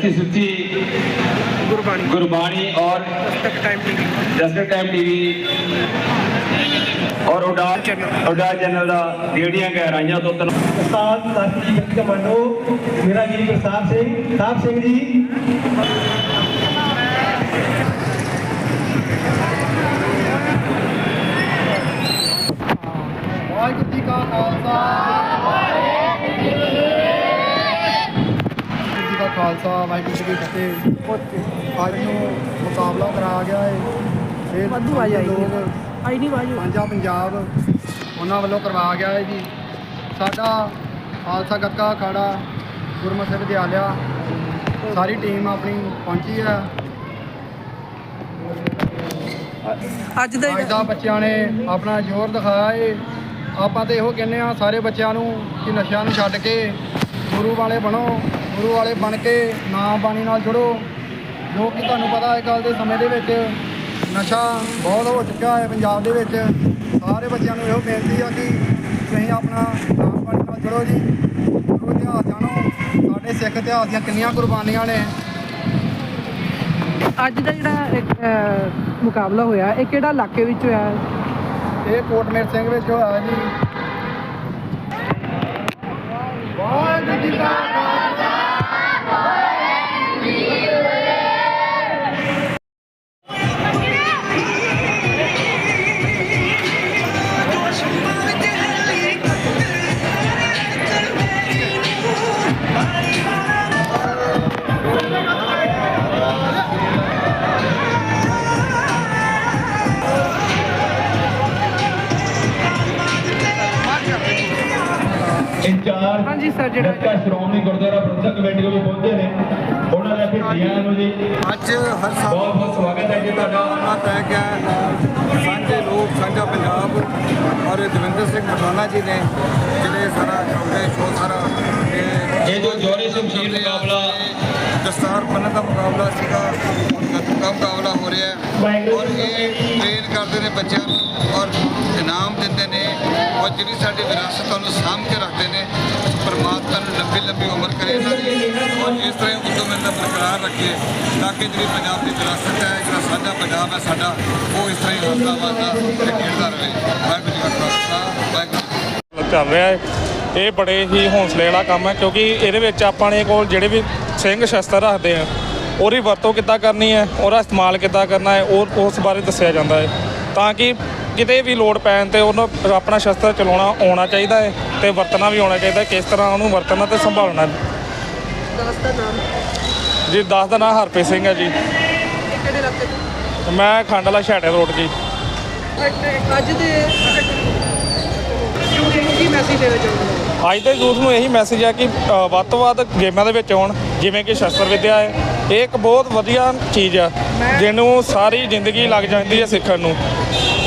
सच्ची सुच्ची गुरबाणी गुरबाणी और तक टाइम टीवी ਜਸਟਰ ਟਾਈਮ ਟੀਵੀ ਔਰ ਉਡਾਰ ਚੈਨਲ। ਉਡਾਰ ਚੈਨਲ ਦਾ ਜਿਹੜੀਆਂ ਗਹਿਰਾਈਆਂ ਤੋਂ ਤਨ ਉਸਤਾਦ ਸਾਥੀ ਜੀ ਬੱਚਾ ਮੰਨੋ ਮੇਰਾ ਵੀਰ ਪ੍ਰਤਾਪ ਸਿੰਘ ਸਾਹਿਬ ਸਿੰਘ ਜੀ ਵਾਹਿਗੁਰੂ ਜੀ ਕਾ ਖਾਲਸਾ ਖਾਲਸਾ ਵਾਹਿਗੁਰੂ ਜੀ ਕੀ ਫਤਿਹ। ਅੱਜ ਨੂੰ ਮੁਕਾਬਲਾ ਕਰਾਇਆ ਗਿਆ ਹੈ ਇਹ ਵਾਧੂ ਆਈ ਆਈ ਲੋਕ ਆਈ ਨਹੀਂ ਬਾਜੂ ਸਾਂਝਾ ਪੰਜਾਬ ਉਹਨਾਂ ਵੱਲੋਂ ਕਰਵਾਇਆ ਗਿਆ ਹੈ ਜੀ। ਸਾਡਾ ਖਾਲਸਾ ਗੱਤਕਾ ਅਖਾੜਾ ਗੁਰਮਤਿ ਵਿਦਿਆਲਿਆ ਸਾਰੀ ਟੀਮ ਆਪਣੀ ਪਹੁੰਚੀ ਹੈ। ਅੱਜ ਦਾ ਅੱਜ ਦਾ ਬੱਚਿਆਂ ਨੇ ਆਪਣਾ ਜ਼ੋਰ ਦਿਖਾਇਆ ਏ। ਆਪਾਂ ਤੇ ਇਹੋ ਕਹਿੰਦੇ ਆ ਸਾਰੇ ਬੱਚਿਆਂ ਨੂੰ ਕਿ ਨਸ਼ਿਆਂ ਨੂੰ ਛੱਡ ਕੇ ਗੁਰੂ ਵਾਲੇ ਬਣੋ। ਗੁਰੂ ਵਾਲੇ ਬਣ ਕੇ ਨਾਮ ਬਾਣੀ ਨਾਲ ਜੁੜੋ। ਜੋ ਕਿ ਤੁਹਾਨੂੰ ਪਤਾ ਹੈ ਕੱਲ ਦੇ ਸਮੇਂ ਦੇ ਵਿੱਚ ਨਸ਼ਾ ਬਹੁਤ ਹੋ ਚੁੱਕਾ ਹੈ ਪੰਜਾਬ ਦੇ ਵਿੱਚ। ਸਾਰੇ ਬੱਚਿਆਂ ਨੂੰ ਇਹੋ ਬੇਨਤੀ ਆ ਕਿ ਤੁਸੀਂ ਆਪਣਾ ਨਾਮ ਬਾਣੀ ਨਾਲ ਜੁੜੋ ਜੀ। ਗੁਰੂ ਇਤਿਹਾਸ ਜਾਣੋ ਸਾਡੇ ਸਿੱਖ ਇਤਿਹਾਸ ਦੀਆਂ ਕਿੰਨੀਆਂ ਕੁਰਬਾਨੀਆਂ ਨੇ। ਅੱਜ ਦਾ ਜਿਹੜਾ ਇੱਕ, ਮੁਕਾਬਲਾ ਹੋਇਆ ਇਹ ਕਿਹੜਾ ਇਲਾਕੇ ਵਿੱਚ ਹੋਇਆ? ਇਹ ਕੋਟਮੇਰ ਸਿੰਘ ਵਿੱਚ ਹੋਇਆ ਜੀ। ਵਾਹਿਗੁਰੂ ਜੀ ਕਾ ਸਰ ਜਿਹੜਾ ਜੱਟਾ ਸ਼੍ਰੋਮਣੀ ਗੁਰਦੁਆਰਾ ਪ੍ਰਬੰਧਕ ਕਮੇਟੀ ਕੋਲ ਪਹੁੰਚੇ ਨੇ। ਉਹਨਾਂ ਦਾ ਫਿਰ ਜੀਆਂ ਨੂੰ ਜੀ। ਅੱਜ ਹਰ ਸਾਲ ਬਹੁਤ ਬਹੁਤ ਸਵਾਗਤ ਹੈ ਜੀ ਤੁਹਾਡਾ। ਆ ਤੈਅ ਗਿਆ ਹੈ। ਸਾਂਝੇ ਲੋਕ ਸਾਂਝਾ ਪੰਜਾਬ ਔਰ ਦਵਿੰਦਰ ਸਿੰਘ ਮਟਵਾਨਾ ਜੀ ਨੇ ਜਿਹੜੇ ਸਾਰਾ ਕਰਾਉਂਦੇ ਸ਼ੋਅ ਸਾਰਾ ਇਹ ਜੋ ਜੋਰੇ ਸ਼ਮਸ਼ੀਰ ਮੁਕਾਬਲਾ ਦਸਤਾਰ ਬੰਨ੍ਹਣ ਦਾ ਮੁਕਾਬਲਾ ਸੀਗਾ ਗੱਤਕਾ ਮੁਕਾਬਲਾ ਹੋ ਰਿਹਾ ਹੈ। ਔਰ ਇਹ ਟ੍ਰੇਨ ਕਰਦੇ ਨੇ ਬੱਚਿਆਂ ਨੂੰ ਔਰ ਇਨਾਮ ਔਰ ਜਿਹੜੀ ਸਾਡੀ ਵਿਰਾਸਤ ਉਹਨੂੰ ਸਾਂਭ ਕੇ ਰੱਖਦੇ ਨੇ, ਪਰਮਾਤਮਾ ਨੂੰ ਲੰਬੀ ਲੰਬੀ ਉਮਰ ਕਰੇ ਇਹਨਾਂ ਦੀ। ਔਰ ਇਸ ਤਰ੍ਹਾਂ ਹੀ ਉਦੋਂ ਬਰਕਰਾਰ ਰੱਖੇ, ਤਾਂ ਕਿ ਜਿਹੜੀ ਪੰਜਾਬ ਦੀ ਵਿਰਾਸਤ ਹੈ, ਜਿਹੜਾ ਸਾਡਾ ਪੰਜਾਬ ਹੈ, ਸਾਡਾ ਉਹ ਇਸ ਤਰ੍ਹਾਂ ਹੀ ਹੱਸਦਾ, ਵੱਸਦਾ ਤੇ ਖੇਡਦਾ ਰਹੇ। ਵਾਹਿਗੁਰੂ ਜੀ ਕਾ ਖਾਲਸਾ, ਵਾਹਿਗੁਰੂ ਚੱਲ ਰਿਹਾ ਹੈ। ਇਹ ਬੜੇ ਹੀ ਹੌਸਲੇ ਵਾਲਾ ਕੰਮ ਹੈ, ਕਿਉਂਕਿ ਇਹਦੇ ਵਿੱਚ ਆਪਾਂ ਨੇ ਕੋਲ ਜਿਹੜੇ ਵੀ ਸਿੰਘ ਸ਼ਸਤਰ ਰੱਖਦੇ ਆ, ਉਹਦੀ ਵਰਤੋਂ ਕਿੱਦਾਂ ਕਰਨੀ ਹੈ, ਉਹਦਾ ਇਸਤੇਮਾਲ ਕਿੱਦਾਂ ਕਰਨਾ ਹੈ, ਉਹ ਉਸ ਬਾਰੇ ਦੱਸਿਆ ਜਾਂਦਾ ਹੈ। ਤਾਂ ਕਿ ਕਿਤੇ ਵੀ ਲੋੜ ਪੈਣ ਤੇ ਉਹਨੂੰ ਆਪਣਾ ਸ਼ਸਤਰ ਚਲਾਉਣਾ ਆਉਣਾ ਚਾਹੀਦਾ ਹੈ ਤੇ ਵਰਤਣਾ ਵੀ ਆਉਣਾ ਚਾਹੀਦਾ ਕਿਸ ਤਰ੍ਹਾਂ ਉਹਨੂੰ ਵਰਤਣਾ ਤੇ ਸੰਭਾਲਣਾ। ਦਸ ਦਾ ਨਾਮ? ਜੀ ਦੱਸ ਦਾ ਨਾਂ ਹਰਪ੍ਰੀਤ ਸਿੰਘ ਹੈ ਜੀ। ਇਹ ਕਿਹੜੇ ਇਲਾਕੇ ਤੋਂ? ਮੈਂ ਖੰਡਲਾ ਛਾਟੇ ਰੋਡ ਜੀ। ਅੱਜ- ਅੱਜ ਦੇ ਯੂਥ ਨੂੰ ਕੀ ਮੈਸੇਜ ਦੇਣਾ ਚਾਹੁੰਦੇ ਹੋ? ਅੱਜ ਦੇ ਯੂਥ ਨੂੰ ਇਹੀ ਮੈਸੇਜ ਹੈ ਕਿ ਅ, ਵੱਧ ਤੋਂ ਵੱਧ ਗੇਮਾਂ ਦੇ ਵਿੱਚ ਆਉਣ ਜਿਵੇਂ ਕਿ ਸ਼ਸਤਰ ਵਿੱਦਿਆ ਹੈ। ਇਹ ਇੱਕ ਬਹੁਤ ਵਧੀਆ ਚੀਜ਼ ਆ ਜਿਹਨੂੰ ਸਾਰੀ ਜ਼ਿੰਦਗੀ ਲੱਗ ਜਾਂਦੀ ਹੈ ਸਿੱਖਣ ਨੂੰ।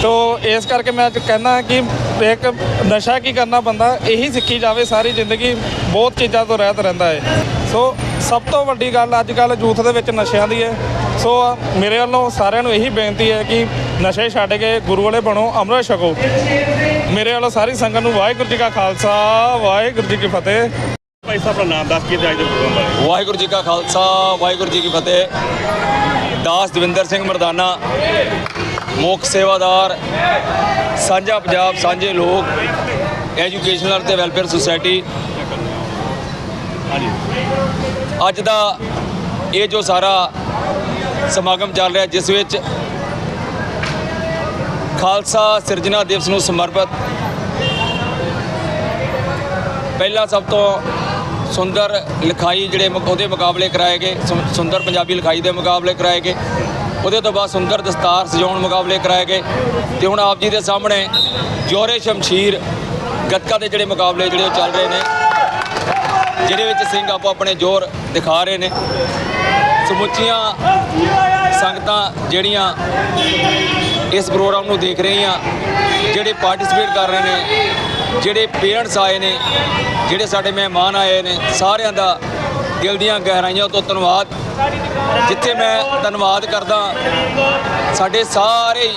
ਤੋ ਇਸ ਕਰਕੇ ਮੈਂ ਅੱਜ ਕਹਿੰਦਾ ਕਿ ਇੱਕ ਨਸ਼ਾ ਕੀ ਕਰਨਾ ਬੰਦਾ ਇਹੀ ਸਿੱਖੀ ਜਾਵੇ ਸਾਰੀ ਜ਼ਿੰਦਗੀ ਬਹੁਤ ਚੀਜ਼ਾਂ ਤੋਂ ਰਹਿਤ ਰਹਿੰਦਾ ਹੈ। ਸੋ ਸਭ ਤੋਂ ਵੱਡੀ ਗੱਲ ਅੱਜ ਕੱਲ੍ਹ ਯੂਥ ਦੇ ਵਿੱਚ ਨਸ਼ਿਆਂ ਦੀ ਹੈ। ਸੋ ਮੇਰੇ ਵੱਲੋਂ ਸਾਰਿਆਂ ਨੂੰ ਇਹੀ ਬੇਨਤੀ ਹੈ ਕਿ ਨਸ਼ੇ ਛੱਡ ਕੇ ਗੁਰੂ ਵਾਲੇ ਬਣੋ ਅੰਮ੍ਰਿਤ ਛਕੋ। ਮੇਰੇ ਵੱਲੋਂ ਸਾਰੀ ਸੰਗਤ ਨੂੰ ਵਾਹਿਗੁਰੂ ਜੀ ਕਾ ਖਾਲਸਾ ਵਾਹਿਗੁਰੂ ਜੀ ਕੀ ਫਤਿਹ। ਭਾਈ ਸਾਹਿਬ ਦਾ ਨਾਮ ਦੱਸ ਕੇ ਅੱਜ ਦੇ ਪ੍ਰੋਗਰਾਮ ਬਾਰੇ। ਵਾਹਿਗੁਰੂ ਜੀ ਕਾ ਖਾਲਸਾ ਵਾਹਿਗੁਰੂ ਜੀ ਕੀ ਫਤਿਹ। ਦਾਸ ਦਵਿੰਦਰ ਸਿੰਘ ਮਰਦਾਨਾ ਮੁੱਖ ਸੇਵਾਦਾਰ, ਸਾਂਝਾ ਪੰਜਾਬ, ਸਾਂਝੇ ਲੋਕ ਐਜੂਕੇਸ਼ਨਲ ਤੇ ਵੈਲਫੇਅਰ ਸੁਸਾਇਟੀ ਅੱਜ ਦਾ ਇਹ ਜੋ ਸਾਰਾ ਸਮਾਗਮ ਚੱਲ ਰਿਹਾ, ਜਿਸ ਵਿੱਚ ਖਾਲਸਾ ਸਿਰਜਣਾ ਦਿਵਸ ਨੂੰ ਸਮਰਪਿਤ ਪਹਿਲਾ ਸਭ ਤੋਂ ਸੁੰਦਰ ਲਿਖਾਈ ਜਿਹੜੇ ਉਹਦੇ ਮੁਕਾਬਲੇ ਕਰਾਏ ਗਏ, ਸੁ- ਸੁੰਦਰ ਪੰਜਾਬੀ ਲਿਖਾਈ ਦੇ ਮੁਕਾਬਲੇ ਕਰਾਏ ਗਏ। ਉਹਦੇ ਤੋਂ ਬਾਅਦ ਸੁੰਦਰ ਦਸਤਾਰ ਸਜਾਉਣ ਮੁਕਾਬਲੇ ਕਰਾਏ ਗਏ ਤੇ ਹੁਣ ਆਪ ਜੀ ਦੇ ਸਾਹਮਣੇ ਜੋਰੇ ਸ਼ਮਸ਼ੀਰ ਗੱਤਕਾ ਦੇ ਜਿਹੜੇ ਮੁਕਾਬਲੇ ਜਿਹੜੇ ਉਹ ਚੱਲ ਰਹੇ ਨੇ, ਜਿਹਦੇ ਵਿੱਚ ਸਿੰਘ ਆਪੋ ਆਪਣੇ ਜ਼ੋਰ ਦਿਖਾ ਰਹੇ ਨੇ। ਸਮੁੱਚੀਆਂ ਸੰਗਤਾਂ ਜਿਹੜੀਆਂ ਇਸ ਪ੍ਰੋਗਰਾਮ ਨੂੰ ਦੇਖ ਰਹੀਆਂ, ਜਿਹੜੇ ਪਾਰਟਿਸਿਪੇਟ ਕਰ ਰਹੇ ਨੇ, ਜਿਹੜੇ ਪੇਰੈਂਟਸ ਆਏ ਨੇ, ਜਿਹੜੇ ਸਾਡੇ ਮਹਿਮਾਨ ਆਏ ਨੇ, ਸਾਰਿਆਂ ਦਾ ਦਿਲ ਦੀਆਂ ਗਹਿਰਾਈਆਂ ਤੋਂ ਧੰਨਵਾਦ। ਜਿੱਥੇ ਮੈਂ ਧੰਨਵਾਦ ਕਰਦਾ, ਸਾਡੇ ਸਾਰੇ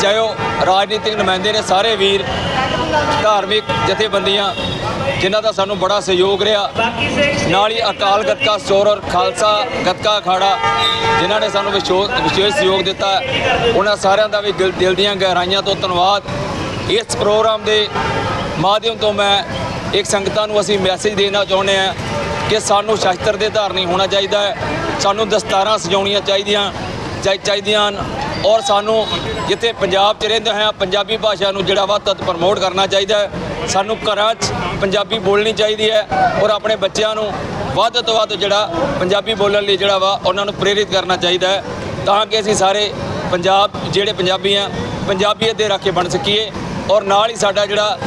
ਚਾਹੇ ਉਹ ਰਾਜਨੀਤਿਕ ਨੁਮਾਇੰਦੇ ਨੇ, ਸਾਰੇ ਵੀਰ, ਧਾਰਮਿਕ ਜਥੇਬੰਦੀਆਂ, ਜਿਨ੍ਹਾਂ ਦਾ ਸਾਨੂੰ ਬੜਾ ਸਹਿਯੋਗ ਰਿਹਾ। ਨਾਲ ਹੀ ਅਕਾਲ ਗੱਤਕਾ ਸਟੋਰ ਔਰ ਖਾਲਸਾ ਗੱਤਕਾ ਅਖਾੜਾ, ਜਿਨ੍ਹਾਂ ਨੇ ਸਾਨੂੰ ਵਿਸ਼ੋ- ਵਿਸ਼ੇਸ਼ ਸਹਿਯੋਗ ਦਿੱਤਾ। ਉਹਨਾਂ ਸਾਰਿਆਂ ਦਾ ਵੀ ਦਿਲ ਦਿਲ ਦੀਆਂ ਗਹਿਰਾਈਆਂ ਤੋਂ ਧੰਨਵਾਦ। ਇਸ ਪ੍ਰੋਗਰਾਮ ਦੇ ਮਾਧਿਅਮ ਤੋਂ ਮੈਂ ਇੱਕ ਸੰਗਤਾਂ ਨੂੰ ਅਸੀਂ ਮੈਸੇਜ ਦੇਣਾ ਚਾਹੁੰਦੇ ਹਾਂ। ਕਿ ਸਾਨੂੰ ਸ਼ਸਤਰ ਦੇ ਧਾਰਨੀ ਹੋਣਾ ਚਾਹੀਦਾ ਹੈ। ਸਾਨੂੰ ਦਸਤਾਰਾਂ ਸਜਾਉਣੀਆਂ ਚਾਹੀਦੀਆਂ, ਚਾਹੀ- ਚਾਹੀਦੀਆਂ ਹਨ। ਔਰ ਸਾਨੂੰ ਜਿੱਥੇ ਪੰਜਾਬ 'ਚ ਰਹਿੰਦੇ ਹੋਇਆ ਪੰਜਾਬੀ ਭਾਸ਼ਾ ਨੂੰ ਜਿਹੜਾ ਵਾ ਤਤ ਪ੍ਰਮੋਟ ਕਰਨਾ ਚਾਹੀਦਾ ਹੈ। ਸਾਨੂੰ ਘਰਾਂ 'ਚ ਪੰਜਾਬੀ ਬੋਲਣੀ ਚਾਹੀਦੀ ਹੈ ਔਰ ਆਪਣੇ ਬੱਚਿਆਂ ਨੂੰ ਵੱਧ ਤੋਂ ਵੱਧ ਜਿਹੜਾ ਪੰਜਾਬੀ ਬੋਲਣ ਲਈ ਜਿਹੜਾ ਵਾ ਉਹਨਾਂ ਨੂੰ ਪ੍ਰੇਰਿਤ ਕਰਨਾ ਚਾਹੀਦਾ ਹੈ ਤਾਂ ਕਿ ਅਸੀਂ ਸਾਰੇ ਪੰਜਾਬ ਜਿਹੜੇ ਪੰਜਾਬੀ ਆ ਪੰਜਾਬੀਅਤ ਦੇ ਰਾਖੇ ਬਣ ਸਕੀਏ। ਔਰ ਨਾਲ ਹੀ ਸਾਡਾ ਜਿਹੜਾ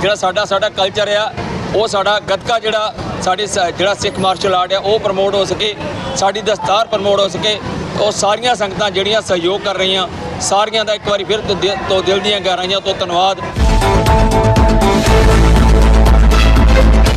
ਜਿਹੜਾ ਸਾਡਾ ਸਾਡਾ ਕਲਚਰ ਆ ਉਹ ਸਾਡਾ ਗੱਤਕਾ ਜਿਹੜਾ ਸਾਡੇ ਸ- ਜਿਹੜਾ ਸਿੱਖ ਮਾਰਸ਼ਲ ਆਰਟ ਹੈ, ਉਹ ਪ੍ਰਮੋਟ ਹੋ ਸਕੇ, ਸਾਡੀ ਦਸਤਾਰ ਪ੍ਰਮੋਟ ਹੋ ਸਕੇ, ਉਹ ਸਾਰੀਆਂ ਸੰਗਤਾਂ ਜਿਹੜੀਆਂ ਸਹਿਯੋਗ ਕਰ ਰਹੀਆਂ, ਸਾਰੀਆਂ ਦਾ ਇੱਕ ਵਾਰੀ ਫਿਰ ਦਿਲ- ਤੋਂ ਦਿਲ ਦੀਆਂ ਗਹਿਰਾਈਆਂ ਤੋਂ ਧੰਨਵਾਦ।